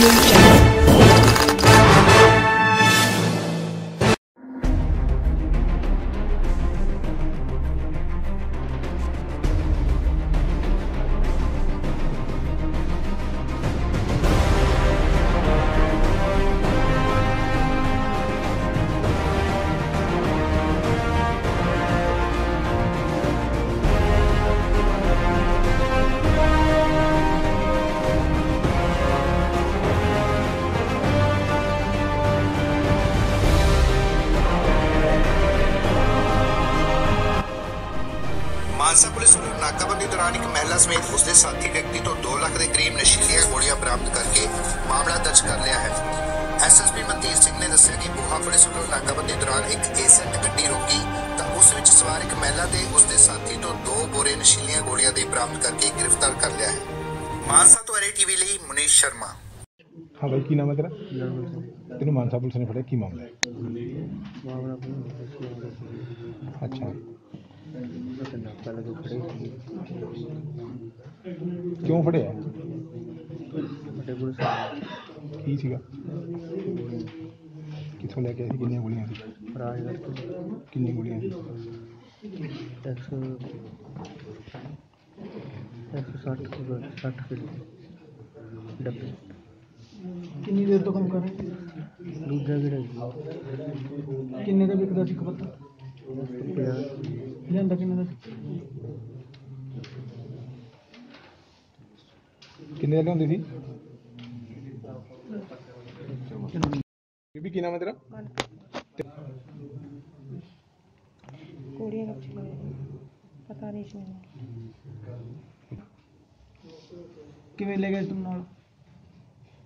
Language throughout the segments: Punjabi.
Audio Jungle. ਮਾਨਸਾ ਪੁਲਿਸ ਵੱਲੋਂ ਨਾਕਾਬੰਦੀ ਦੌਰਾਨ ਇੱਕ ਮਹਿਲਾ ਸਮੇਤ ਉਸਦੇ ਸਾਥੀ ਵਿਅਕਤੀ ਤੋਂ 2 ਲੱਖ ਦੇ ਕਰੀਬ ਨਸ਼ੀਲੀਆਂ ਗੋਲੀਆਂ ਬਰਾਮਦ ਕਰਕੇ ਮਾਮਲਾ ਦਰਜ ਕਰ ਲਿਆ ਹੈ। ਐਸਐਸਪੀ ਮਨਦੀਪ ਸਿੰਘ ਨੇ ਦੱਸਿਆ ਕਿ ਬੋਹਾ ਪੁਲਿਸ ਵੱਲੋਂ ਨਾਕਾਬੰਦੀ ਦੌਰਾਨ ਇੱਕ ਏਸੈਂਟ ਗੱਡੀ ਰੋਕੀ ਤਾਂ ਉਸ ਵਿੱਚ ਸਵਾਰ ਇੱਕ ਮਹਿਲਾ ਤੇ ਉਸਦੇ ਸਾਥੀ ਤੋਂ ਦੋ ਬੋਰੇ ਨਸ਼ੀਲੀਆਂ ਗੋਲੀਆਂ ਦੀ ਬਰਾਮਦ ਕਰਕੇ ਗ੍ਰਿਫਤਾਰ ਕਰ ਲਿਆ ਹੈ। ਮਾਨਸਾ ਤੋਂ ਅਰੇ ਟੀਵੀ ਲਈ ਮੁਨੀਸ਼ ਸ਼ਰਮਾ। ਹਾਂ ਬਾਈ ਕੀ ਨਾਮ ਹੈ ਤੇਰਾ? ਤੈਨੂੰ ਮਾਨਸਾ ਪੁਲਿਸ ਨੇ ਫੜਿਆ ਕੀ ਮਾਮਲਾ ਹੈ? ਮਾਮਲਾ ਅੱਛਾ। ਨਾਕਾ ਲੱਗੇ ਖੜੇ ਸੀ ਕਿਉਂ ਫੜਿਆ? ਵੱਡੇ ਪੁਲਿਸ ਵਾਲੇ ਕੀ ਸੀਗਾ? ਕਿੱਥੋਂ ਲੈ ਕੇ ਆਏ ਸੀ? ਕਿੰਨੀਆਂ ਗੋਲੀਆਂ ਸੀ? ਰਾਜ ਕਰਕੇ ਕਿੰਨੀਆਂ ਗੋਲੀਆਂ ਸੀ? ਇੱਕ ਸੌ ਇੱਕ ਸੌ ਸੱਠ ਸੱਠ ਕਿਲੋ ਡੱਬੇ ਕਿੰਨੀ ਦੇਰ ਤੋਂ ਕੰਮ ਕਰ ਰਹੇ? ਦੂਜਾ ਕਿਹੜਾ ਸੀ? ਕਿੰਨੇ ਦਾ ਵਿਕਦਾ ਸੀ ਖਪਤ ਪੰਜਾਹ। ਲਿਆਂਦਾ ਕਿੰਨੇ ਦਾ ਸੀ? ਕਿੰਨੇ ਦਾ ਲਿਆਉਂਦੇ ਸੀ? ਇਹ ਵੀ ਕੀ ਨਾਮ ਹੈ ਤੇਰਾ? ਕੁੜੀਆਂ ਨੂੰ। ਚਲੇ ਪਤਾ ਨਹੀਂ ਸੀ ਮੈਨੂੰ। ਕਿਵੇਂ ਲੈ ਗਏ ਤੁਮ ਨਾਲ?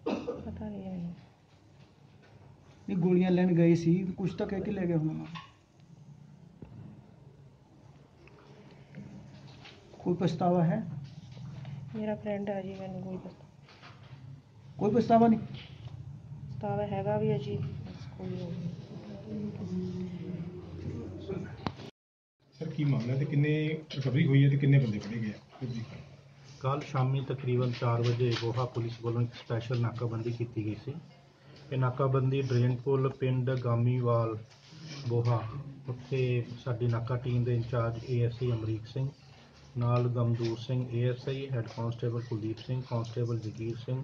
ਪਤਾ ਨਹੀਂ ਮੈਨੂੰ ਇਹ ਗੋਲੀਆਂ ਲੈਣ ਗਏ ਸੀ ਕੁਝ ਤਾਂ ਕਹਿ ਕੇ ਲੈ ਗਏ ਹੁਣ ਕੋਈ ਪਛਤਾਵਾ ਹੈ? ਮੇਰਾ ਫਰੈਂਡ ਆ ਜੀ ਮੈਨੂੰ ਕੋਈ ਪਤਾ ਕੋਈ ਪਛਤਾਵਾ ਨਹੀਂ? ਸਤਾਵਾ ਹੈਗਾ ਵੀ ਹੈ ਜੀ ਬਸ ਕੋਈ ਨਹੀਂ। ਸਰ ਕੀ ਮਾਮਲਾ ਤੇ ਕਿੰਨੇ ਰਿਕਵਰੀ ਹੋਈ ਹੈ ਤੇ ਕਿੰਨੇ ਬੰਦੇ ਫੜੇ ਗਏ ਆ? ਜੀ। ਕੱਲ ਸ਼ਾਮੀ ਤਕਰੀਬਨ 4 ਵਜੇ ਗੋਹਾ ਪੁਲਿਸ ਵੱਲੋਂ ਇੱਕ ਸਪੈਸ਼ਲ ਨਾਕਾਬੰਦੀ ਕੀਤੀ ਗਈ ਸੀ। ਇਹ ਨਾਕਾਬੰਦੀ ਡਰੇਨ ਪੁੱਲ ਪਿੰਡ ਗਾਮੀਵਾਲ ਬੋਹਾ ਉੱਥੇ ਸਾਡੀ ਨਾਕਾ ਟੀਮ ਦੇ ਇੰਚਾਰਜ ਏਐਸਆਈ ਅਮਰੀਕ ਸਿੰਘ ਨਾਲ Gamdoor Singh ASI head constable Kuldeep Singh constable Jagir Singh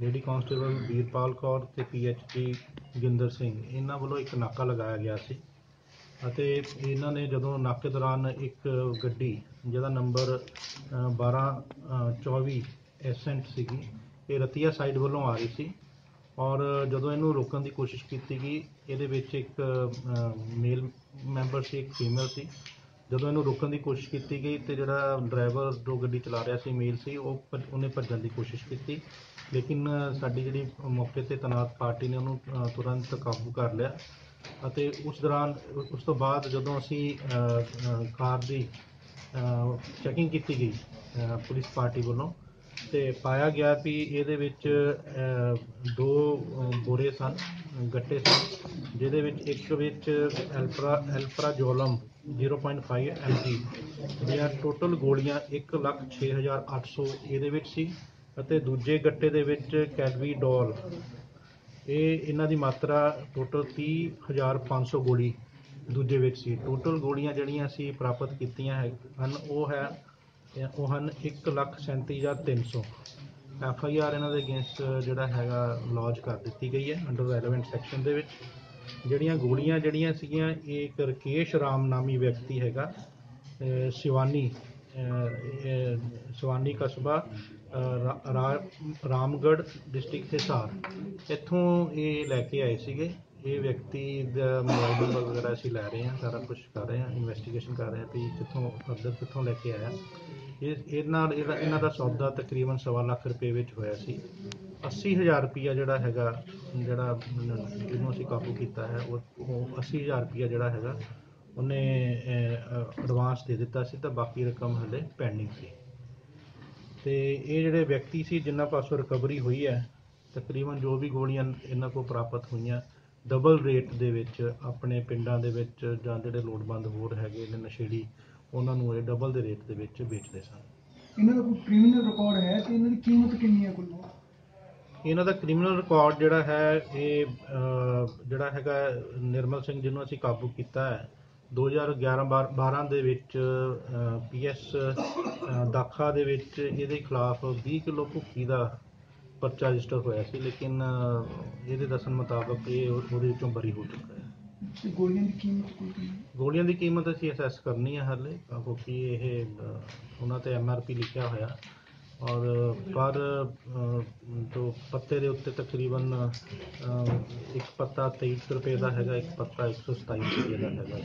lady constable Veerpal Kaur ਤੇ ਪੀਐਚਡੀ ਗਿੰਦਰ ਸਿੰਘ। ਇਹਨਾਂ ਵੱਲੋਂ ਇੱਕ ਨਾਕਾ ਲਗਾਇਆ ਗਿਆ ਸੀ ਅਤੇ ਇਹਨਾਂ ਨੇ ਜਦੋਂ ਨਾਕੇ ਦੌਰਾਨ ਇੱਕ ਗੱਡੀ ਜਿਹਦਾ ਨੰਬਰ ਅ, 12 ਅ, 24 ਐਸੈਂਟ ਸੀਗੀ ਇਹ ਰਤੀਆ ਸਾਈਡ ਵੱਲੋਂ ਆ ਰਹੀ ਸੀ ਔਰ ਜਦੋਂ ਇਹਨੂੰ ਰੋਕਣ ਦੀ ਕੋਸ਼ਿਸ਼ ਕੀਤੀ ਗਈ ਇਹਦੇ ਵਿੱਚ ਇੱਕ ਮੇਲ ਮੈਂਬਰ ਸੀ ਇੱਕ ਫੀਮੇਲ ਸੀ। ਜਦੋਂ ਇਹਨੂੰ ਰੋਕਣ ਦੀ ਕੋਸ਼ਿਸ਼ ਕੀਤੀ ਗਈ ਤੇ ਜਿਹੜਾ ਡਰਾਈਵਰ ਜੋ ਗੱਡੀ ਚਲਾ ਰਿਹਾ ਸੀ ਮੇਲ ਸੀ ਉਹ ਭੱਜ- ਉਹਨੇ ਭੱਜਣ ਦੀ ਕੋਸ਼ਿਸ਼ ਕੀਤੀ। ਲੇਕਿਨ ਅ, ਸਾਡੀ ਜਿਹੜੀ ਮੌਕੇ ਤੇ ਤੈਨਾਤ ਪਾਰਟੀ ਨੇ ਉਹਨੂੰ ਅ, ਤੁਰੰਤ ਕਾਬੂ ਕਰ ਲਿਆ ਅਤੇ ਉਸ ਦੌਰਾਨ ਉਸ ਤੋਂ ਬਾਅਦ ਜਦੋਂ ਅਸੀਂ ਅ, ਅ, ਕਾਰ ਦੀ ਚੈਕਿੰਗ ਕੀਤੀ ਗਈ ਅ, ਪੁਲਿਸ ਪਾਰਟੀ ਵੱਲੋਂ ਤੇ ਪਾਇਆ ਗਿਆ ਵੀ ਇਹਦੇ ਵਿੱਚ ਅ, ਦੋ ਅ, ਬੋਰੇ ਸਨ ਗੱਟੇ ਸਨ ਜਿਹਦੇ ਵਿੱਚ ਇੱਕ ਵਿੱਚ ਐਲਪਰਾ ਐਲਪਰਾਜੋਲਮ 0.5 ਐਮਜੀ ਦੀਆਂ ਟੋਟਲ ਗੋਲੀਆਂ 106800 ਇਹਦੇ ਵਿੱਚ ਸੀ ਅਤੇ ਦੂਜੇ ਗੱਟੇ ਦੇ ਵਿੱਚ ਕੈਡਵੀਡੋਲ ਇਹ ਇਹਨਾਂ ਦੀ ਮਾਤਰਾ ਟੋਟਲ 30500 ਗੋਲੀ ਦੂਜੇ ਵਿੱਚ ਸੀ। ਟੋਟਲ ਗੋਲੀਆਂ ਜਿਹੜੀਆਂ ਅਸੀਂ ਪ੍ਰਾਪਤ ਕੀਤੀਆਂ ਹੈ ਹਨ, ਉਹ ਹੈ ਉਹ ਹਨ 137300 ਐਫ ਆਈ ਆਰ ਇਹਨਾਂ ਦੇ ਅਗੇਂਸਟ ਜਿਹੜਾ ਹੈਗਾ ਲੌਂਚ ਕਰ ਦਿੱਤੀ ਗਈ ਹੈ ਅੰਡਰ ਰੈਲੇਵੈਂਟ ਸੈਕਸ਼ਨ ਦੇ ਵਿੱਚ। ਜਿਹੜੀਆਂ ਗੋਲੀਆਂ ਜਿਹੜੀਆਂ ਸੀਗੀਆਂ, ਇਹ ਇੱਕ ਰਕੇਸ਼ ਰਾਮ ਨਾਮੀ ਵਿਅਕਤੀ ਹੈਗਾ ਸ਼ਿਵਾਨੀ ਸ਼ਿਵਾਨੀ ਕਸਬਾ, ਅਹ ਰਾ- ਰਾਮਗੜ੍ਹ ਡਿਸਟ੍ਰਿਕਟ ਹਿਸਾਰ ਇੱਥੋਂ ਇਹ ਲੈ ਕੇ ਆਏ ਸੀਗੇ। ਇਹ ਵਿਅਕਤੀ ਦਾ ਮੋਬਾਈਲ ਨੰਬਰ ਵਗੈਰਾ ਅਸੀਂ ਲੈ ਰਹੇ ਹਾਂ, ਸਾਰਾ ਕੁਝ ਕਰ ਰਹੇ ਹਾਂ ਇਨਵੈਸਟੀਗੇਸ਼ਨ ਕਰ ਰਹੇ ਹਾਂ ਵੀ ਕਿੱਥੋਂ ਫਰਦਰ ਕਿੱਥੋਂ ਲੈ ਕੇ ਆਇਆ। ਇਹ ਇਹ ਨਾਲ ਇਹਨਾਂ ਦਾ ਸੌਦਾ ਤਕਰੀਬਨ ਸਵਾ ਲੱਖ ਰੁਪਏ ਵਿੱਚ ਹੋਇਆ ਸੀ। 80000 ਰੁਪਿਆ ਜਿਹੜਾ ਹੈਗਾ, ਜਿਹੜਾ ਜਿਹਨੂੰ ਅਸੀਂ ਕਾਬੂ ਕੀਤਾ ਹੈ, ਉਹ ਉਹ 80000 ਰੁਪਿਆ ਜਿਹੜਾ ਹੈਗਾ, ਉਹਨੇ ਐਡਵਾਂਸ ਦੇ ਦਿੱਤਾ ਸੀ, ਤਾਂ ਬਾਕੀ ਰਕਮ ਹਲੇ ਪੈਂਡਿੰਗ ਸੀ। ਤੇ ਇਹ ਜਿਹੜੇ ਵਿਅਕਤੀ ਸੀ, ਜਿਨ੍ਹਾਂ ਪਾਸੋਂ ਰਿਕਵਰੀ ਹੋਈ ਹੈ, ਤਕਰੀਬਨ ਜੋ ਵੀ ਗੋਲੀਆਂ ਇਹਨਾਂ ਕੋਲ ਪ੍ਰਾਪਤ ਹੋਈਆਂ ਡਬਲ ਰੇਟ ਦੇ ਵਿੱਚ ਆਪਣੇ ਪਿੰਡਾਂ ਦੇ ਵਿੱਚ ਜਾਂ ਜਿਹੜੇ ਲੋੜਵੰਦ ਹੋਰ ਹੈਗੇ ਨੇ ਨਸ਼ੇੜੀ, ਉਹਨਾਂ ਨੂੰ ਇਹ ਡਬਲ ਦੇ ਰੇਟ ਦੇ ਵਿੱਚ ਵੇਚਦੇ ਸਨ। ਇਹਨਾਂ ਦਾ ਕੋਈ ਕ੍ਰਿਮੀਨਲ ਰਿਕਾਰਡ ਹੈ ਤੇ ਇਹਨਾਂ ਦੀ ਕੀਮਤ ਕਿੰਨੀ ਹੈ ਕੁੱਲ? ਇਹਨਾਂ ਦਾ ਕ੍ਰਿਮੀਨਲ ਰਿਕਾਰਡ ਜਿਹੜਾ ਹੈ ਇਹ ਜਿਹੜਾ ਹੈਗਾ ਨਿਰਮਲ ਸਿੰਘ ਜਿਹਨੂੰ ਅਸੀਂ ਕਾਬੂ ਕੀਤਾ ਹੈ 2011-12 ਦੇ ਵਿੱਚ ਪੀਐਸ ਦਾਖਾ ਦੇ ਵਿੱਚ ਇਹਦੇ ਖਿਲਾਫ 20 ਕਿਲੋ ਭੁੱਕੀ ਦਾ ਪਰਚਾ ਰਜਿਸਟਰ ਹੋਇਆ ਸੀ ਲੇਕਿਨ ਇਹਦੇ ਦੱਸਣ ਮੁਤਾਬਕ ਇਹ ਉਹ- ਉਹਦੇ ਵਿੱਚੋਂ ਬਰੀ ਹੋ ਚੁੱਕਾ ਹੈ। ਤੇ ਗੋਲੀਆਂ ਦੀ ਕੀਮਤ ਕੋਈ ਗੋਲੀਆਂ ਦੀ ਕੀਮਤ ਅਸੀਂ ਅਸੈਸ ਕਰਨੀ ਹੈ ਹਾਲੇ ਕਿਉਂਕਿ ਇਹ ਉਹਨਾਂ ਤੇ ਐਮਆਰਪੀ ਲਿਖਿਆ ਹੋਇਆ। ਔਰ ਪਰ ਜੋ ਪੱਤੇ ਦੇ ਉੱਤੇ ਤਕਰੀਬਨ ਅਹ, ਇੱਕ ਪੱਤਾ 23 ਰੁਪਏ ਦਾ ਹੈਗਾ ਇੱਕ ਪੱਤਾ 127 ਰੁਪਏ ਦਾ ਹੈਗਾ